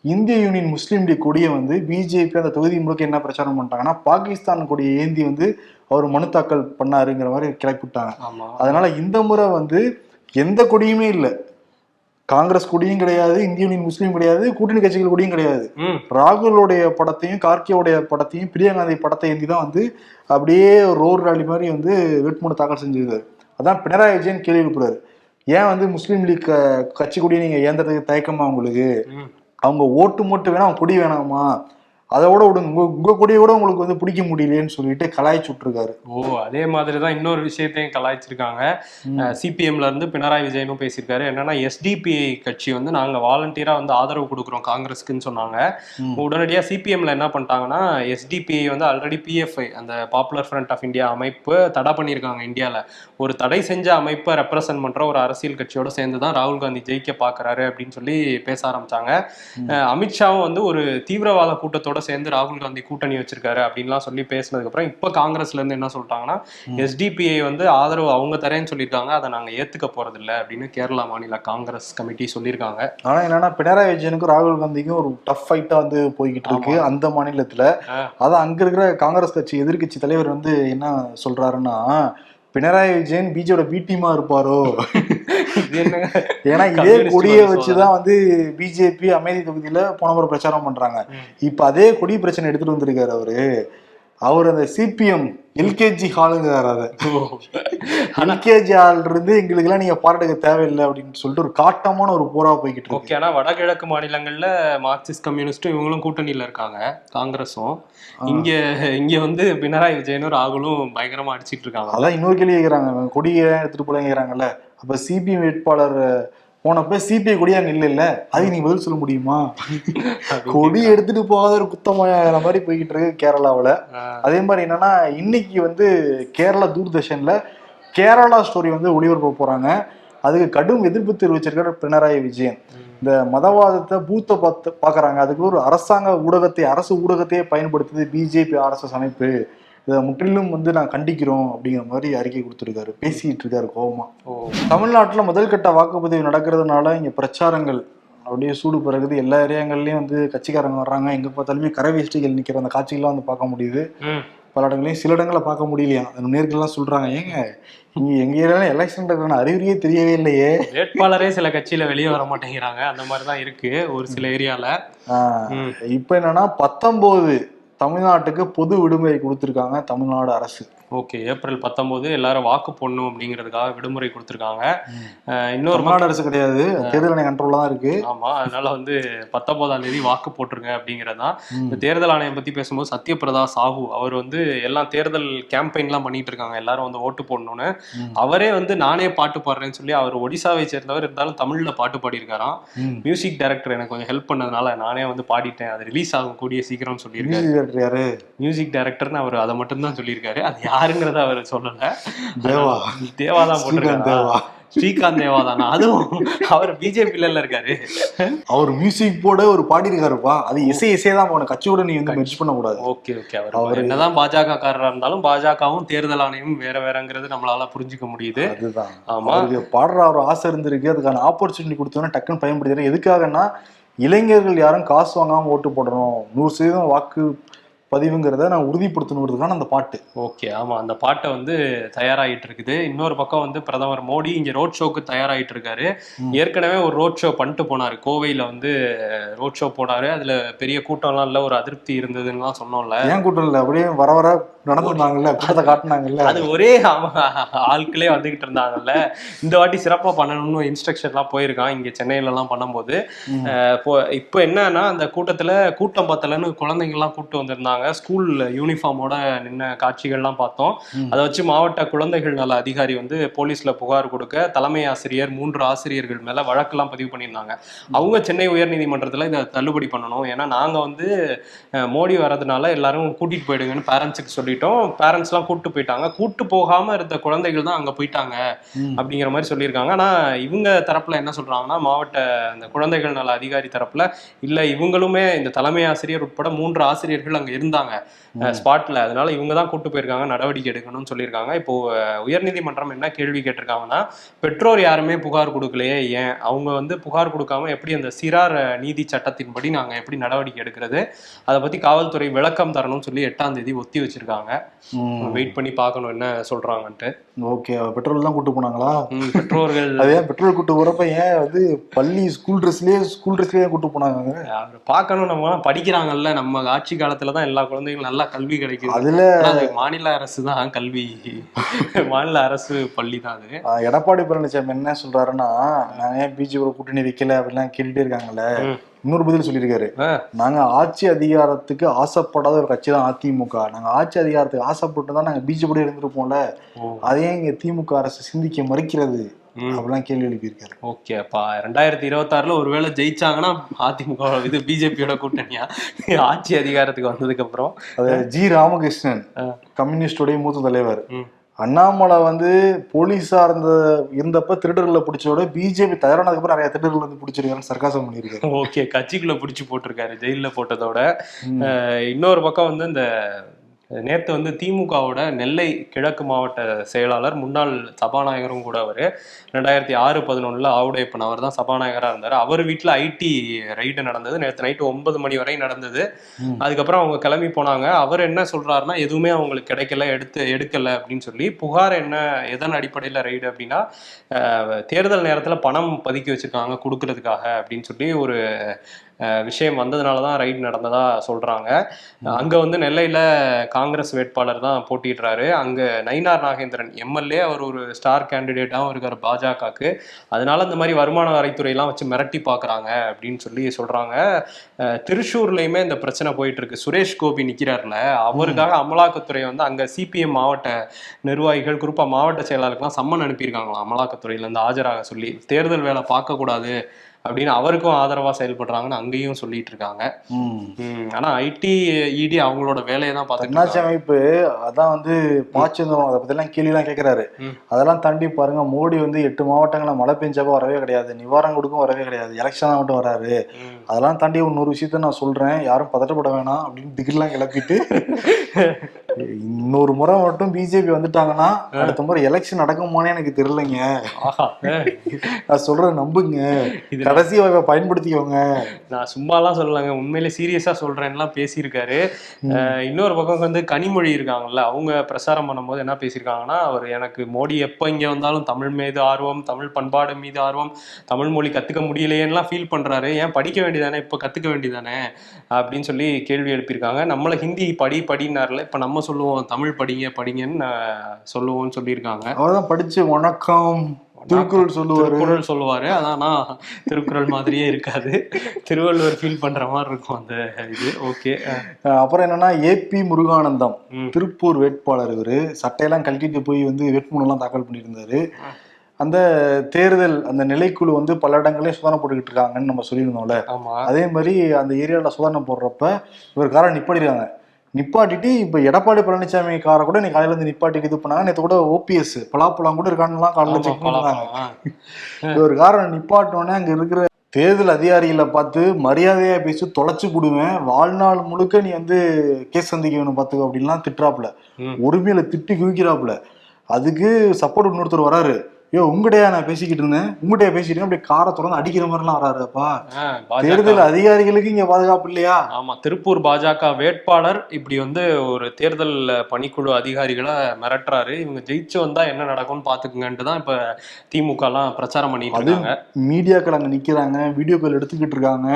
இந்திய யூனியன் முஸ்லீம் லீக் கொடியை வந்து பிஜேபி அந்த தொகுதி முழுக்க என்ன பிரச்சாரம் பண்ணிட்டாங்கன்னா பாகிஸ்தான் கொடியை ஏந்தி வந்து அவர் மனு தாக்கல் பண்ணாருங்கிற மாதிரி கிளப்பிவிட்டாங்க. ஆமா. அதனால இந்த முறை வந்து எந்த கொடியுமே இல்லை. காங்கிரஸ் கொடியும் கிடையாது இந்திய யூனியன் முஸ்லீம் கிடையாது கூட்டணி கட்சிகள் கொடியும் கிடையாது. ராகுலோடைய படத்தையும் கார்கேவுடைய படத்தையும் பிரியங்காந்தி படத்தை ஏந்தி தான் வந்து அப்படியே ரோட் ராலி மாதிரி வந்து வேட்புமனு தாக்கல் செஞ்சிருக்காரு. அதான் பினராயி விஜயன் கேள்வி எழுப்புறாரு. ஏன் வந்து முஸ்லீம் லீக் க- கட்சி கொடியை நீங்க ஏந்தறதுக்கு தயக்கமா உங்களுக்கு? அவங்க ஓட்டு மட்டும் வேணா அவங்க கொடி வேணாமா? அதோட விடுங்க உங்க உங்க கொடியை கூட உங்களுக்கு வந்து பிடிக்க முடியலையேன்னு சொல்லிட்டு கலாய்ச்சி விட்டுருக்காரு. ஓ அதே மாதிரி தான் இன்னொரு விஷயத்தையும் கலாய்ச்சிருக்காங்க. சிபிஎம்ல இருந்து பினராயி விஜயனும் பேசியிருக்காரு. என்னன்னா எஸ்டிபிஐ கட்சி வந்து நாங்க வாலண்டியரா வந்து ஆதரவு கொடுக்குறோம் காங்கிரஸ்க்குன்னு சொன்னாங்க. உடனடியா சிபிஎம்ல என்ன பண்ணிட்டாங்கன்னா எஸ்டிபிஐ வந்து ஆல்ரெடி பிஎஃப்ஐ அந்த பாப்புலர் ஃப்ரண்ட் ஆஃப் இந்தியா அமைப்பு தடை பண்ணியிருக்காங்க இந்தியால. ஒரு தடை செஞ்ச அமைப்பை ரெப்ரசன்ட் பண்ற ஒரு அரசியல் கட்சியோட சேர்ந்து தான் ராகுல் காந்தி ஜெயிக்க பாக்குறாரு அப்படின்னு சொல்லி பேச ஆரம்பிச்சாங்க. அமித்ஷாவும் வந்து ஒரு தீவிரவாத கூட்டத்தோட சேர்ந்து ராகுல் காந்தி கூட்டணி வச்சிருக்காரு அப்படின்லாம் சொல்லி பேசினதுக்கு அப்புறம் இப்ப காங்கிரஸ்ல இருந்து என்ன சொல்லிட்டாங்கன்னா எஸ்டிபிஐ வந்து ஆதரவு அவங்க தரேன்னு சொல்லியிருக்காங்க. அதை நாங்க ஏத்துக்க போறது இல்ல அப்படின்னு கேரளா மாநில காங்கிரஸ் கமிட்டி சொல்லியிருக்காங்க. ஆனா என்னன்னா பினராயி விஜயனுக்கும் ராகுல் காந்திக்கும் ஒரு டஃப் ஃபைட்டா வந்து போய்கிட்டு இருக்கு அந்த மாநிலத்துல. அதான் அங்க இருக்கிற காங்கிரஸ் கட்சி எதிர்க்கட்சி தலைவர் வந்து என்ன சொல்றாருன்னா பினராயி விஜயன் பிஜேட பி டீமா இருப்பாரோ? ஏன்னா இதே கொடியை வச்சுதான் வந்து பிஜேபி அமைதி தொகுதியில போன முறை பிரச்சாரம் பண்றாங்க. இப்ப அதே கொடி பிரச்சனை எடுத்துட்டு வந்திருக்காரு அவரு. அவர் அந்த சிபிஎம் எல்கேஜி ஹாலுங்கிறாரு அதை எல்கேஜி ஹால் இருந்து எங்களுக்கு எல்லாம் நீங்க பாராட்டுக்க தேவையில்லை அப்படின்னு சொல்லிட்டு ஒரு காட்டமான ஒரு போரா போய்கிட்டு இருக்கு. ஓகே ஆனா வடகிழக்கு மாநிலங்கள்ல மார்க்சிஸ்ட் கம்யூனிஸ்டும் இவங்களும் கூட்டணியில இருக்காங்க காங்கிரஸும். இங்க இங்க வந்து பினராயி விஜயனும் ராகுலும் பயங்கரமா அடிச்சிட்டு இருக்காங்க. அதான் இன்னொரு கேள்வி கேட்குறாங்க கொடியை எடுத்துட்டு போலங்கிறாங்கல்ல? அப்ப சிபிஎம் வேட்பாளர் போனப்ப சிபிஐ கொடி அங்க இல்ல இல்ல அதுக்கு நீங்க பதில் சொல்ல முடியுமா? கொடி எடுத்துட்டு போகாத ஒரு குத்தமாயிர மாதிரி போய்கிட்டு இருக்கு கேரளாவுல. அதே மாதிரி என்னன்னா இன்னைக்கு வந்து கேரளா தூர்தர்ஷன்ல கேரளா ஸ்டோரி வந்து ஒளிபரப்ப போறாங்க. அதுக்கு கடும் எதிர்ப்பு தெரிவிச்சிருக்காரு பினராயி விஜயன். இந்த மதவாதத்தை பூத்த பார்த்து பாக்குறாங்க அதுக்கு ஒரு அரசாங்க ஊடகத்தை அரசு ஊடகத்தையே பயன்படுத்துது பிஜேபி ஆர்எஸ்எஸ் அமைப்பு. இதை முற்றிலும் வந்து நான் கண்டிக்கிறோம் அப்படிங்கிற மாதிரி அறிக்கை கொடுத்துருக்காரு. பேசிட்டு இருக்காரு கோவமா. ஓ. தமிழ்நாட்டுல முதல் கட்ட வாக்குப்பதிவு நடக்கிறதுனால இங்க பிரச்சாரங்கள் அப்படியே சூடு பிறகுது எல்லா ஏரியாங்கள்லயும் வந்து கட்சிக்காரங்க வர்றாங்க. எங்க பார்த்தாலுமே கரை வேஷ்டிகள் நிக்கிற அந்த காட்சிகள்லாம் வந்து பார்க்க முடியுது. பல இடங்களையும் சில இடங்களை பார்க்க முடியலையா? அந்த நேர்கள்லாம் சொல்றாங்க. ஏங்க இங்க எங்க ஏரியால எலெக்ஷன் அறிகுறியே தெரியவே இல்லையே. வேட்பாளரே சில கட்சியில வெளியே வர மாட்டேங்கிறாங்க. அந்த மாதிரி தான் இருக்கு ஒரு சில ஏரியால. இப்ப என்னன்னா பத்தொன்பது தமிழ்நாட்டுக்கு பொது விடுமுறை கொடுத்துருக்காங்க தமிழ்நாடு அரசு. ஓகே ஏப்ரல் பத்தொன்பது எல்லாரும் வாக்கு போடணும் அப்படிங்கிறதுக்காக விடுமுறை கொடுத்துருக்காங்க. இன்னொரு தமிழ்நாடு அரசு கிடையாது. தேர்தல் ஆணைய கண்ட்ரோல்ல தான் இருக்கு. ஆமா அதனால வந்து பத்தொன்பதாம் தேதி வாக்கு போட்டுருங்க அப்படிங்கிறது தான். இந்த தேர்தல் ஆணையம் பத்தி பேசும்போது சத்யபிரதா சாஹூ அவர் வந்து எல்லாம் தேர்தல் கேம்பெயின்லாம் பண்ணிட்டு இருக்காங்க. எல்லாரும் வந்து ஓட்டு போடணும்னு. அவரே வந்து நானே பாட்டு பாடுறேன்னு சொல்லி அவர் ஒடிசாவை சேர்ந்தவர் இருந்தாலும் தமிழ்ல பாட்டு பாடியிருக்காராம். மியூசிக் டைரக்டர் எனக்கு கொஞ்சம் ஹெல்ப் பண்ணதுனால நானே வந்து பாடிட்டேன். அது ரிலீஸ் ஆகும் கூடிய சீக்கிரம் சொல்லியிருக்காரு. மியூசிக் டைரக்டர்னு அவர் அதை மட்டும் தான் சொல்லியிருக்காரு. அது யாருங்கிறத அவர் சொல்லல. தேவா. தேவா தான் போட்டிருக்காரு தேவா. ஸ்ரீகாந்த் தேவா தானா அதுவும் அவர் பிஜேபியில இருக்காரு. அவர் மியூசிக் போட ஒரு பாடி இருக்காருப்பா அது இசை இசையே தான் போன கட்சி கூட நீ வந்து மெர்ஜ் பண்ண கூடாது ஓகே ஓகே. அவர் அவரு- என்னதான் பாஜக காரரா இருந்தாலும் பாஜகவும் தேர்தல் ஆணையமும் வேற வேறங்கிறது நம்மளால புரிஞ்சுக்க முடியுது. அதுதான். ஆமா. பாடுற ஒரு ஆசை இருந்திருக்கு. அதுக்கான ஆப்பர்ச்சுனிட்டி கொடுத்தோன்னே டக்குன்னு பயன்படுத்துறேன் எதுக்காகன்னா இளைஞர்கள் யாரும் காசு வாங்காம ஓட்டு போடணும். நூறு சதவீதம் வாக்கு பதிவுங்கிறத நான் உறுதிப்படுத்தணுங்கிறதுக்கான அந்த பாட்டு. ஓகே ஆமா. அந்த பாட்டை வந்து தயாராகிட்டு இருக்குது இன்னொரு பக்கம் வந்து பிரதமர் மோடி இங்க ரோட் ஷோக்கு தயாராகிட்டு இருக்காரு. ஏற்கனவே ஒரு ரோட் ஷோ பண்ணிட்டு போனாரு. கோவையில வந்து ரோட் ஷோ போனாரு. அதுல பெரிய கூட்டம்லாம் இல்ல ஒரு அதிருப்தி இருந்ததுன்னு சொன்னோம்ல. ஏன் கூட்டம் இல்லை? அப்படியே வர வர நடந்துருந்தாங்கல்ல கூட்டத்தை காட்டினாங்கல்ல. அது ஒரே ஆட்களே வந்துகிட்டு இருந்தாங்கல்ல. இந்த வாட்டி சிறப்பா பண்ணணும்னு இன்ஸ்ட்ரக்ஷன் எல்லாம் போயிருக்கான். இங்க சென்னையில எல்லாம் பண்ணும்போது இப்போ இப்போ என்னன்னா அந்த கூட்டத்துல கூட்டம் பத்தலன்னு குழந்தைங்க எல்லாம் கூப்பிட்டு வந்திருந்தாங்க. ஸ்கூல் யூனிஃபார்மோட நின்ன காட்சிகள்லாம் பார்த்தோம். அதை வச்சு மாவட்ட குழந்தைகள் நல அதிகாரி வந்து போலீஸ்ல புகார் கொடுக்க தலைமை ஆசிரியர் மூன்று ஆசிரியர்கள் மேல வழக்கெல்லாம் பதிவு பண்ணியிருந்தாங்க. அவங்க சென்னை உயர்நீதிமன்றத்துல இதை தள்ளுபடி பண்ணணும். ஏன்னா நாங்க வந்து மோடி வர்றதுனால எல்லாரும் கூட்டிட்டு போயிடுங்கன்னு பேரண்ட்ஸுக்கு சொல்லிட்டோம். பேரண்ட்ஸ் எல்லாம் கூட்டு போயிட்டாங்க. கூட்டு போகாம இருந்த குழந்தைகள் தான் அங்க போயிட்டாங்க. அப்படிங்கிற மாதிரி சொல்லியிருக்காங்க. ஆனா இவங்க தரப்புல என்ன சொல்றாங்கன்னா மாவட்ட அந்த குழந்தைகள் நல அதிகாரி தரப்புல இல்ல இவங்களுமே இந்த தலைமை ஆசிரியர் உட்பட மூன்று ஆசிரியர்கள் அங்க இருந்தாங்க ஸ்பாட்ல. அதனால இவங்க தான் கூட்டு போயிருக்காங்க நடவடிக்கை எடுக்கணும்னு சொல்லியிருக்காங்க. இப்போ உயர்நீதிமன்றம் என்ன கேள்வி கேட்டிருக்காங்கன்னா பெற்றோர் யாருமே புகார் கொடுக்கலையே ஏன்? அவங்க வந்து புகார் கொடுக்காம எப்படி அந்த சிறார் நீதி சட்டத்தின்படி நாங்க எப்படி நடவடிக்கை எடுக்கிறது? அதை பத்தி காவல்துறை விளக்கம் தரணும்னு சொல்லி எட்டாம் தேதி ஒத்தி வச்சிருக்காங்க. ம். வெயிட் பண்ணி பார்க்கணும் என்ன சொல்றாங்கன்ட்டு. ஓகே பெட்ரோல் தான் கூட்டு போனாங்களா? பெற்றோர்கள் அது பெட்ரோல் கூட்டு போறப்ப ஏன் வந்து பள்ளி ஸ்கூல் ட்ரெஸ்லயே ஸ்கூல் ட்ரெஸ்லயே கூட்டு போனாங்க அவர் பார்க்கணும் நம்ம படிக்கிறாங்கல்ல. நம்ம ஆட்சி காலத்துல தான் எல்லா குழந்தைகளும் நல்லா கல்வி கிடைக்குது. அதுல மாநில அரசு தான் கல்வி. மாநில அரசு பள்ளி தான் அது. எடப்பாடி பழனிசாமி என்ன சொல்றாருன்னா நாங்க ஏன் பிஜேபி கூட்டணி வைக்கல அப்படிலாம் கேட்டுட்டே இருக்காங்கல்ல. இன்னொரு பதில் சொல்லியிருக்காரு. நாங்க ஆட்சி அதிகாரத்துக்கு ஆசைப்படாத ஒரு கட்சி தான் அதிமுக நாங்க ஆட்சி அதிகாரத்துக்கு ஆசைப்பட்டு தான் நாங்க பிஜேபி இருந்திருப்போம்ல. அதையே இங்க திமுக அரசு சிந்திக்க மறுக்கிறது. அப்படிலாம் கேள்வி எழுப்பியிருக்காரு ஓகே அப்பா ரெண்டாயிரத்தி இருபத்தாறுல ஒருவேளை ஜெயிச்சாங்கன்னா அதிமுக இது பிஜேபியோட கூட்டணியா ஆட்சி அதிகாரத்துக்கு வந்ததுக்கு அப்புறம் ஜி ராமகிருஷ்ணன். கம்யூனிஸ்டோடைய மூத்த தலைவர். அண்ணாமலை வந்து போலீஸா இருந்த இருந்தப்ப திருடர்களை பிடிச்சோட பிஜேபி தயாரானதுக்கு அப்புறம் நிறைய திருடர்கள் வந்து பிடிச்சிருக்காருன்னு சர்க்காசம் பண்ணியிருக்காரு. ஓகே கட்சிக்குள்ள பிடிச்சு போட்டிருக்காரு ஜெயில போட்டதோட. இன்னொரு பக்கம் வந்து இந்த நேத்து வந்து திமுகவோட நெல்லை கிழக்கு மாவட்ட செயலாளர் முன்னாள் சபாநாயகரும் கூட அவர் ரெண்டாயிரத்தி ஆறு பதினொன்னுல ஆவுடையப்பன் அவர் தான் சபாநாயகராக இருந்தார். அவர் வீட்டில் ஐடி ரைடு நடந்தது. நேற்று நைட்டு ஒன்பது மணி வரை நடந்தது. அதுக்கப்புறம் அவங்க கிளம்பி போனாங்க. அவர் என்ன சொல்றாருன்னா எதுவுமே அவங்களுக்கு கிடைக்கல எடுத்து எடுக்கல அப்படின்னு சொல்லி புகார் என்ன எதன் அடிப்படையில் ரைடு அப்படின்னா தேர்தல் நேரத்தில் பணம் பதுக்கி வச்சிருக்காங்க கொடுக்கறதுக்காக அப்படின்னு சொல்லி ஒரு விஷயம் வந்ததுனால தான் ரைடு நடந்ததா சொல்றாங்க. அங்க வந்து நெல்லையில காங்கிரஸ் வேட்பாளர் தான் போட்டிடுறாரு அங்க நயினார் நாகேந்திரன் எம்எல்ஏ அவர் ஒரு ஸ்டார் கேண்டிடேட்டாகவும் இருக்கார் பாஜகவுக்கு. அதனால இந்த மாதிரி வருமான வரித்துறையெல்லாம் வச்சு மிரட்டி பார்க்கறாங்க அப்படின்னு சொல்லி சொல்றாங்க. அஹ், திருச்சூர்லயுமே இந்த பிரச்சனை போயிட்டு இருக்கு சுரேஷ் கோபி நிக்கிறாருல அவருக்காக அமலாக்கத்துறை வந்து அங்க சிபிஎம் மாவட்ட நிர்வாகிகள் குறிப்பா மாவட்ட செயலாளருக்குலாம் சம்மன் அனுப்பியிருக்காங்களாம் அமலாக்கத்துறையில இருந்து ஆஜராக சொல்லி. தேர்தல் வேலை பார்க்க கூடாது அப்படின்னு அவருக்கும் ஆதரவா செயல்படுறாங்கன்னு அங்கேயும் சொல்லிட்டு இருக்காங்க. ஆனா ஐடி இடி அவங்களோட வேலையை தான் இருக்காங்க. அமைப்பு அதான் வந்து பாச்சிருந்தவங்க அதை பத்திலாம் கேள்விலாம் கேட்கிறாரு. அதெல்லாம் தாண்டி பாருங்க மோடி வந்து எட்டு மாவட்டங்கள்ல மழை பெஞ்சப்ப வரவே கிடையாது நிவாரணம் கொடுக்கும் வரவே கிடையாது எலெக்ஷனா மட்டும் வராரு. அதெல்லாம் தாண்டி இன்னொரு விஷயத்த நான் சொல்றேன் யாரும் பதட்டப்பட வேணாம் அப்படின்னு திகிலாம் கிளப்பிட்டு இன்னொரு முறை மட்டும் பிஜேபி வந்துட்டாங்கன்னா அடுத்த முறை எலெக்ஷன் நடக்குமானே எனக்கு தெரியலைங்க. நான் சொல்றேன் நம்புங்க. கடைசி வாய்ப்பை பயன்படுத்திக்கோங்க. நான் சும்மாலாம் சொல்லலைங்க. உண்மையிலே சீரியஸா சொல்றேன்லாம் பேசியிருக்காரு. இன்னொரு பக்கம் வந்து கனிமொழி இருக்காங்கல்ல அவங்க பிரச்சாரம் பண்ணும்போது என்ன பேசியிருக்காங்கன்னா அவர் எனக்கு மோடி எப்போ இங்க வந்தாலும் தமிழ் மீது ஆர்வம் தமிழ் பண்பாடு மீது ஆர்வம் தமிழ் மொழி கத்துக்க முடியலையேன்னுலாம் ஃபீல் பண்றாரு. ஏன் படிக்க வேண்டியதானே? இப்போ கத்துக்க வேண்டியதானே? அப்படின்னு சொல்லி கேள்வி எழுப்பியிருக்காங்க. நம்மள ஹிந்தி படி படினார்ல இப்ப நம்ம சொல்லுவோம் தமிழ் படிங்க படிங்கன்னு சொல்லுவோம்னு சொல்லியிருக்காங்க. அவர்தான் படிச்சு வணக்கம். திருக்குறள் சொல்லுவாரு. திருக்குறள் சொல்லுவாரு. ஆனா திருக்குறள் மாதிரியே இருக்காது. திருவள்ளுவர் ஃபீல் பண்ற மாதிரி இருக்கும் அந்த இது. ஓகே அப்புறம் என்னன்னா ஏபி முருகானந்தம். திருப்பூர் வேட்பாளர் இவரு. சட்டையெல்லாம் கழட்டிட்டு போய் வந்து வேட்புமனுலாம் தாக்கல் பண்ணியிருந்தாரு. அந்த தேர்தல் அந்த நிலைக்குழு வந்து பல இடங்களையும் சுதாரணம் போட்டுக்கிட்டு இருக்காங்கன்னு நம்ம சொல்லியிருந்தோம்ல. அதே மாதிரி அந்த ஏரியாவில் சுதாரணம் போடுறப்ப இவர் காரை நிப்பாட்டிருக்காங்க. நிப்பாட்டிட்டு இப்போ எடப்பாடி பழனிசாமி காரை கூட நீ காலையில இருந்து நிப்பாட்டிட்டு இது பண்ணாங்க. நேற்று கூட ஓபிஎஸ் பலாப்பழம் கூட இருக்கான்னுலாம் காலையில செக் பண்ணாங்க. ஒரு காரணம் நிப்பாட்டோன்னே அங்க இருக்கிற தேர்தல் அதிகாரிகளை பார்த்து மரியாதையா பேசி தொலைச்சு போடுவேன் வாழ்நாள் முழுக்க நீ வந்து கேஸ் சந்திக்க வேணும் பார்த்துக்கோ அப்படின்லாம் திட்டுறாப்புல. உரிமையில திட்டி குவிக்கிறாப்புல. அதுக்கு சப்போர்ட் இன்னொருத்தர் வராரு. ஐயோ உங்கடையா நான் பேசிக்கிட்டு இருந்தேன். உங்கடையா பேசிட்டு இருந்தேன். அப்படி காரை திறந்து அடிக்கிற மாதிரிலாம் வராருப்பா தேர்தல் அதிகாரிகளுக்கு இங்க பாதுகாப்பு இல்லையா? ஆமா திருப்பூர் பாஜக வேட்பாளர் இப்படி வந்து ஒரு தேர்தல் பணிக்குழு அதிகாரிகளை மிரட்டுறாரு. இவங்க ஜெயிச்சு வந்தா என்ன நடக்கும்னு பாத்துக்குங்கன்ட்டு தான் இப்ப திமுக எல்லாம் பிரச்சாரம் பண்ணிட்டு இருக்காங்க. மீடியாக்கள் அங்க நிக்கிறாங்க. வீடியோக்கள் எடுத்துக்கிட்டு இருக்காங்க.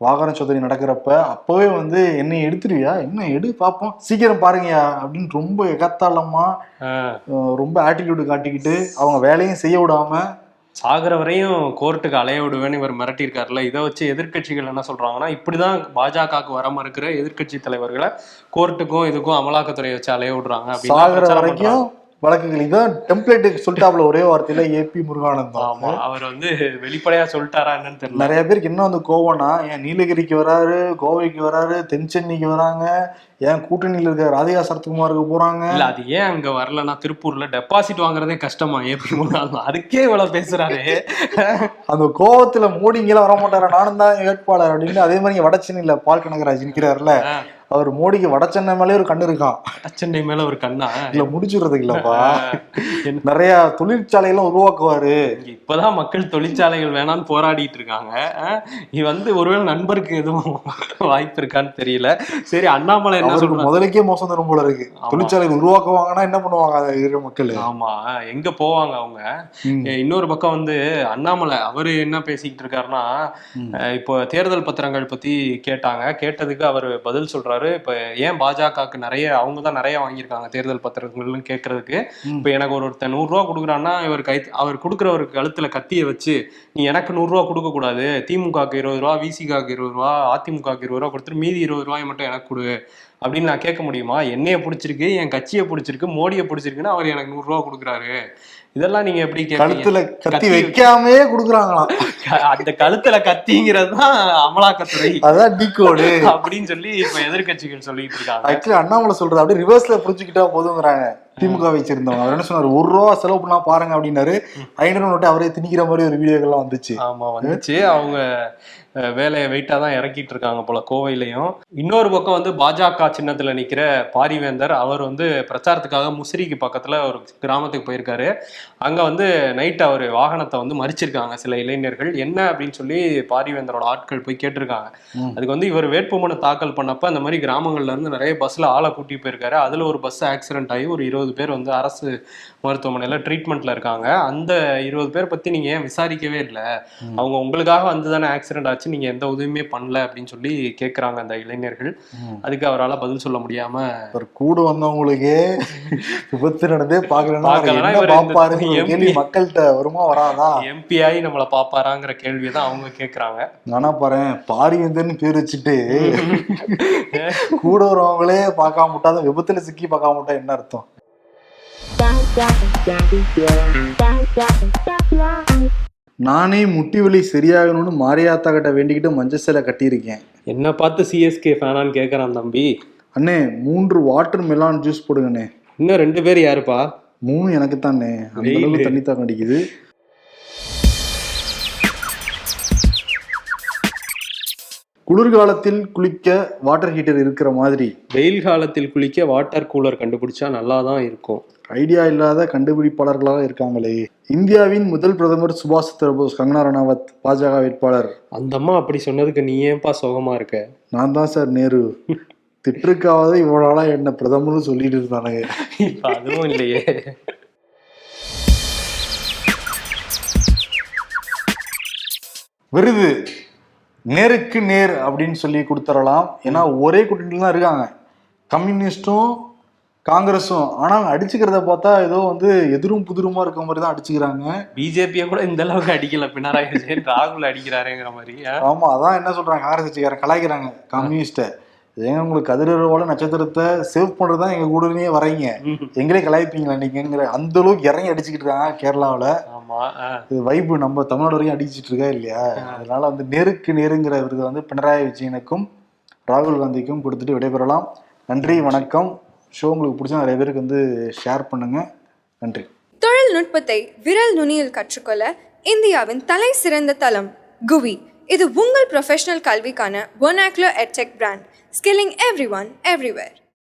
வாகன சோதனை நடக்கிறப்ப அப்பவே வந்து என்னை எடுத்துருவியா? என்ன எடு பார்ப்போம் சீக்கிரம் பாருங்கயா அப்படின்னு ரொம்ப எகத்தாளமா ரொம்ப ஆட்டிடியூடு காட்டிக்கிட்டு அவங்க வேலையும் செய்ய விடாம சாகுற வரையும் கோர்ட்டுக்கு அலைய விடுவேன்னு இவர் மிரட்டியிருக்காருல்ல இதை வச்சு எதிர்க்கட்சிகள் என்ன சொல்றாங்கன்னா இப்படிதான் பாஜகவுக்கு வர மறுக்கிற எதிர்க்கட்சி தலைவர்களை கோர்ட்டுக்கும் இதுக்கும் அமலாக்கத்துறை வச்சு அலைய விடுறாங்க. சாகுற வரைக்கும். வழக்குகள். இதான் டெம்ப்ளேட் சொல்லிட்டாப்ல ஒரே வார்த்தையில ஏபி முருகானந்தம். ஆமா அவர் வந்து வெளிப்படையா சொல்லிட்டாரா என்னன்னு தெரியல. நிறைய பேருக்கு என்ன வந்து கோவம்னா ஏன் நீலகிரிக்கு வராரு கோவைக்கு வராரு தென் சென்னைக்கு வராங்க ஏன் கூட்டணியில் இருக்க ராதிகா சரத்குமாருக்கு போறாங்க. இல்ல அது ஏன் அங்க வரலன்னா திருப்பூர்ல டெபாசிட் வாங்குறதே கஷ்டமா மூணு நாள் அதுக்கே இவ்வளவு பேசுறாரு. அந்த கோவத்துல மோடி இங்கெல்லாம் வர மாட்டாரா நானும் தான் வேட்பாளர் அப்படின்னு அதே மாதிரி வட சென்னையில பால் கனகராஜ் நிக்கிறாருல. அவர் மோடிக்கு வட சென்னை மேலே ஒரு கண்ணு இருக்கான் சென்னை மேல ஒரு கண்ணா? இல்ல முடிச்சுடுறதுக்கு இல்லப்பா நிறைய தொழிற்சாலையெல்லாம் உருவாக்குவாரு. இப்பதான் மக்கள் தொழிற்சாலைகள் வேணாம்னு போராடிட்டு இருக்காங்க. இது வந்து ஒருவேளை நண்பருக்கு எதுவும் வாய்ப்பு இருக்கான்னு தெரியல. சரி அண்ணாமலை என்ன சொல்றாரு? முதலுக்கே மோசம் தரும் போல இருக்கு. தொழிற்சாலைகள் உருவாக்குவாங்கன்னா என்ன பண்ணுவாங்க இருக்கிற மக்கள்? ஆமா. எங்க போவாங்க அவங்க. இன்னொரு பக்கம் வந்து அண்ணாமலை அவரு என்ன பேசிக்கிட்டு இருக்காருன்னா இப்போ தேர்தல் பத்திரங்கள் பத்தி கேட்டாங்க. கேட்டதுக்கு அவர் பதில் சொல்றாரு. இப்ப ஏன் பாஜகவுக்கு நிறைய அவங்க தான் நிறைய வாங்கியிருக்காங்க தேர்தல் பத்திரங்கள்னு கேட்கறதுக்கு. இப்ப எனக்கு ஒரு ஒருத்தன் நூறு ரூபா கொடுக்குறான்னா இவர் கை அவர் கொடுக்குறவருக்கு கழுத்துல கத்தியை வச்சு நீ எனக்கு நூறு ரூபா கொடுக்க கூடாது. திமுகவுக்கு இருபது ரூபா விசிகாவுக்கு இருபது ரூபா அதிமுகவுக்கு இருபது ரூபா கொடுத்துட்டு மீதி இருபது ரூபாய் மட்டும் எனக்கு கொடு. அப்படின்னு நான் கேட்க முடியுமா? என்னைய பிடிச்சிருக்கு என் கட்சியை பிடிச்சிருக்கு மோடியை பிடிச்சிருக்குன்னு அவர் எனக்கு நூறு ரூபா கொடுக்குறாரு. இதெல்லாம் நீங்க எப்படி கழுத்துல கத்தி வைக்காமே குடுக்குறாங்களாம். அந்த கழுத்துல கத்திங்கிறது தான் அமலாக்கத்துறை. அதான் டி கோடு அப்படின்னு சொல்லி இப்ப எதிர்க்கட்சிகள் சொல்லிட்டு இருக்காங்க. ஆக்சுவலி அண்ணாமலை சொல்றது அப்படியே ரிவர்ஸ்ல புரிஞ்சுக்கிட்டா போதுங்கிறாங்க. திமுக வச்சிருந்தவங்க. அவர் என்ன சொன்னாரு? ஒரு ரூபா செலவு பண்ணா பாருங்க அப்படின்னாரு. ஐநூறு நோட்டு அவரே திணிக்கிற மாதிரி ஒரு வீடியோக்கெல்லாம் வந்துச்சு. ஆமா வந்துச்சு. அவங்க வேலையை வெயிட்டா தான் இறக்கிட்டு இருக்காங்க போல கோவையிலையும். இன்னொரு பக்கம் வந்து பாஜக சின்னத்துல நிக்கிற பாரிவேந்தர் அவர் வந்து பிரச்சாரத்துக்காக முசிறிக்கு பக்கத்துல ஒரு கிராமத்துக்கு போயிருக்காரு. அங்க வந்து நைட் அவர் வாகனத்தை வந்து மறிச்சிருக்காங்க சில இளைஞர்கள். என்ன அப்படின்னு சொல்லி பாரிவேந்தரோட ஆட்கள் போய் கேட்டிருக்காங்க. அதுக்கு வந்து இவர் வேட்புமனு தாக்கல் பண்ணப்ப அந்த மாதிரி கிராமங்கள்ல இருந்து நிறைய பஸ்ல ஆளை கூட்டி போயிருக்காரு. அதுல ஒரு பஸ் ஆக்சிடென்ட் ஆகி ஒரு இருபது பேர் வந்து அரசு மருத்துவமனையில ட்ரீட்மெண்ட்ல இருக்காங்க. அந்த இருபது பேர் பத்தி நீங்க ஏன் விசாரிக்கவே இல்லை. அவங்க உங்களுக்காக வந்து தானே ஆக்சிடென்ட் ஆச்சு நீங்க எந்த உதவியுமே பண்ணல அப்படின்னு சொல்லி கேக்குறாங்க அந்த இளைஞர்கள். அதுக்கு அவரால் பதில் சொல்ல முடியாம ஒரு கூட வந்தவங்களுக்கே விபத்து நடந்தே கேள்வி மக்கள்கிட்ட வருமா வராதா? எம்பி ஆகி நம்மளை பாப்பாராங்கிற கேள்வியை தான் அவங்க கேக்குறாங்க. நானா பாரு பாரிவேந்தர்னு பேர் வச்சுட்டு கூட வரவங்களே பார்க்காம விட்டா விபத்துல சிக்கி பார்க்காம விட்டா என்ன அர்த்தம்? நானே முட்டி வலி சரியாகணும்னு மாரியாத்தா கிட்ட வேண்டிக்கிட்டு மஞ்சள் சிலை கட்டியிருக்கேன். என்ன பார்த்து சிஎஸ்கே ஃபேனான்னு கேக்குறான் தம்பி. அண்ணே மூன்று வாட்டர் மெலான் ஜூஸ் போடுங்கண்ணே. இன்னும் ரெண்டு பேர் யாருப்பா? மூணு எனக்கு தானே அந்த. அளவுக்கு தண்ணி தாக்கம் அடிக்குது. குளிர்காலத்தில் குளிக்க வாட்டர் ஹீட்டர் இருக்கிற மாதிரி. வெயில் காலத்தில் குளிக்க வாட்டர் கூலர் கண்டுபிடிச்சா நல்லா தான் இருக்கும். ஐடியா இல்லாத கண்டுபிடிப்பாளர்களாக இருக்காங்களே. இந்தியாவின் முதல் பிரதமர் சுபாஷ் சந்திரபோஸ் கங்கனா ரணாவத் பாஜக வேட்பாளர். அந்த அம்மா அப்படி சொன்னதுக்கு நீ ஏன்பா சோகமா இருக்க? நான் தான் சார் நேரு. திட்டுருக்காவது இவ்வளவு நாளா என்ன பிரதமர்னு சொல்லிட்டு இருந்தானுங்க. அதுவும் இல்லையே. விருது நேருக்கு நேர் அப்படின்னு சொல்லி கொடுத்துடலாம். ஏன்னா ஒரே கூட்டணியில் தான் இருக்காங்க. கம்யூனிஸ்டும் காங்கிரஸும். ஆனால் அடிச்சுக்கிறத பார்த்தா ஏதோ வந்து எதிரும் புதிருமா இருக்க மாதிரி தான் அடிச்சுக்கிறாங்க. பிஜேபியை கூட இந்த அளவுக்கு அடிக்கல. பினராயி விஜயன் ராகுல் அடிக்கிறாருங்கிற மாதிரி? ஆமா அதான் என்ன சொல்றாங்க? காங்கிரஸ் கட்சிக்காரன் கலாய்க்கிறாங்க. கம்யூனிஸ்ட ஏங்க உங்களுக்கு கதிரவோட நட்சத்திரத்தை சேவ் பண்றது தான் எங்க கூடனே வரீங்க. எங்களே கலாய்ப்பீங்களா நீங்கிற அந்த அளவுக்கு இறங்கி அடிச்சுக்கிட்டு இருக்காங்க கேரளாவுல. ஆமா. இது வைப்பு நம்ம தமிழ்நாடு வரைக்கும் அடிச்சிட்டு இருக்கா இல்லையா? அதனால வந்து நேருக்கு நேருங்கிற விருது வந்து பினராயி விஜயனுக்கும் ராகுல் காந்திக்கும் கொடுத்துட்டு விடைபெறலாம். நன்றி வணக்கம். ஷோ உங்களுக்கு பிடிச்சா நிறைய பேருக்கு வந்து ஷேர் பண்ணுங்க. நன்றி. தொழில்நுட்பத்தை விரல் நுனியில் கற்றுக்கொள்ள இந்தியாவின் தலை சிறந்த தளம் குவி. இது உங்கள் ப்ரொஃபஷனல் கல்விக்கான ஒனாக்லோ எட்செக் brand skilling every one everywhere